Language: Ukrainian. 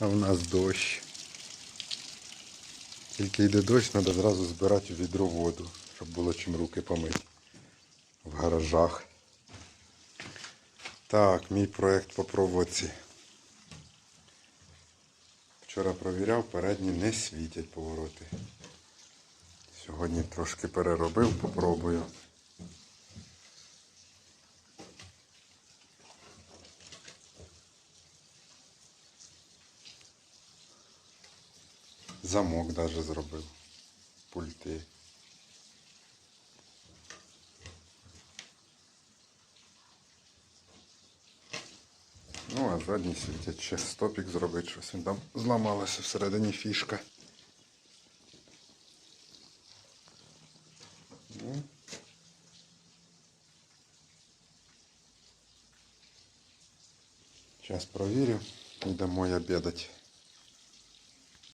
А в нас дощ. Тільки йде дощ, треба зразу збирати відро воду, щоб було чим руки помити. В гаражах. Так, мій проєкт по проводці. Вчора провіряв, передні не світять повороти. Сьогодні трошки переробив, попробую. Замок даже зробив. Пульти. Ну, а задній світять ще стопік зробити, щось він там зламалося всередині фішка. Ну. Зараз провірю. Йдемо обідати.